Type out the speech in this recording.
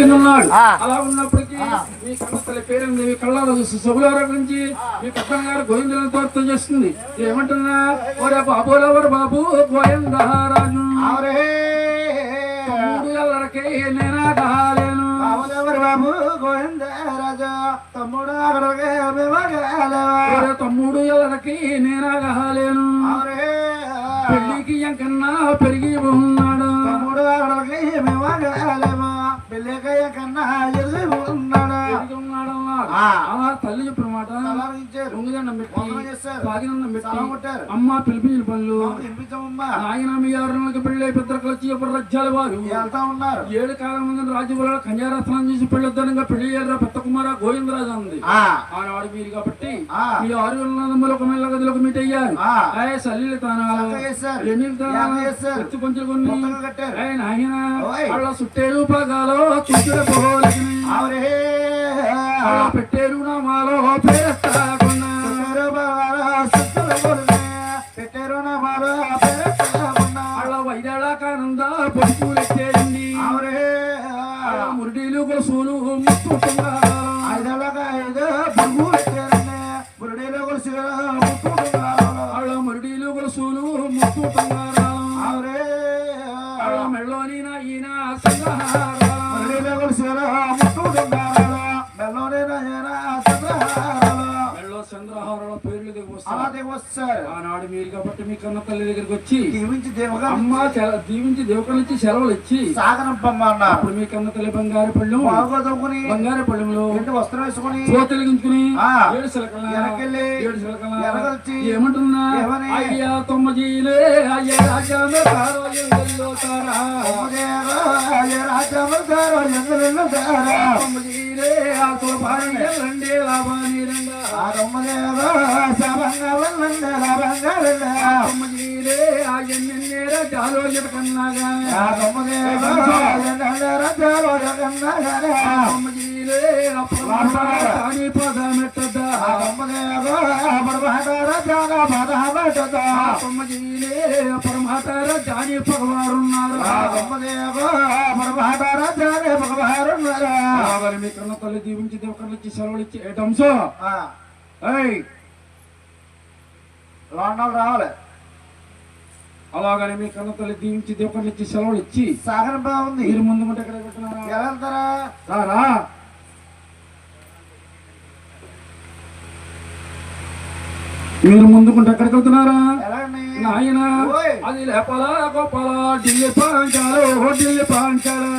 కింద ఉన్నాడు. అలా ఉన్నప్పటికీ మీ కన్నతల్లి పేరుంది మీ సభులారా గురించి మీ కప్పన్ గారు గోవిందులను తోర్తం చేస్తుంది. ఏమంటున్నా? ఒరే బాబులెవరు బాబు ఎల్లరికి నేనా కాలేను బాబు తమ్ముడు తమ్ముడు ఎల్లరికి నేనా కాలేను పెళ్ళికి ఎంకన్నా పెరిగి ఉన్నాడు. తమ్ముడు అక్కడికి అభిమాగాలవా le caiga carnaval. తల్లి చెప్పిన మాట. పెట్టి. అమ్మ పిలిపించిన పనులు. వినిపించమమ్మా ఆయన మీ ఆరులకు పెళ్ళి పెద్దలకు వచ్చి ఎప్పుడు రజ్జాలు వారు. ఉన్నారు. ఏడు కాలం ముందు రాజుల కన్యారత్నం చేసి పెళ్ళొద్దనంగా పెళ్ళి చేయరా పెద్ద కుమార గోవిందరాజు ఉంది ఆనాడు మీరు కాబట్టి. మీ ఆరు ఒక మెల్ల గదిలోకి మీట్ అయ్యారు. సల్లీలు తానాలు. ఎన్ని కొంచెం కొన్ని. ఏ నాయన. వాళ్ళ సుట్టేరు పగాలో చుట్టూ మెళ్ళోని నా ఈయన సంగహారాలు. పేర్లు ఆనాడు మీరు కాబట్టి మీ కన్న తల్లి దగ్గరికి వచ్చి దీవించి దేవగా అమ్మ దీవించి నుంచి సెలవులు ఇచ్చి అప్పుడు మీ కన్న తల్లి బంగారు పళ్ళు బాగా చదువుకుని బంగారు పళ్ళెంలో వస్త్రం వేసుకుని పోతెలిగించుకుని ఆ. ఏడు సిలకల ఏడు సిలకల ఏమంటున్నా? అయ్యా తొమ్మిదిలే అయ్యా రాజ్యాన్ని తారో? ఎందరిలో తారా? తొమ్మిదిలే ఆ తోపారి రండి లాభాని తొమ్మిదిలే ఆ ఎన్నెన్నేర జాలో ఎడకన్నాగా తొమ్మిదిలే అప్పుడు తాని పద మెట్టదా తొమ్మిదిలే పరమాతార జాని పగవారున్నారు. మీ కన్న తల్లి దీవించి దేవకర్లు ఇచ్చి సెలవులు ఇచ్చి ఏటంసో లోనాలు రావాలి. అలాగని మీ కన్న తల్లి దీవించి దేవకర్లు ఇచ్చి సెలవులు ఇచ్చి సాగర బాగుంది. మీరు ముందు ముందు ఎక్కడ పెట్టినారా? ఎలా వెళ్తారా రారా మీరు ముందుకుంటే ఎక్కడికి వెళ్తున్నారా? నాయన. అది లేపలా గోపాల ఢిల్లీ పాంచాలు ఢిల్లీ పాంచాలు.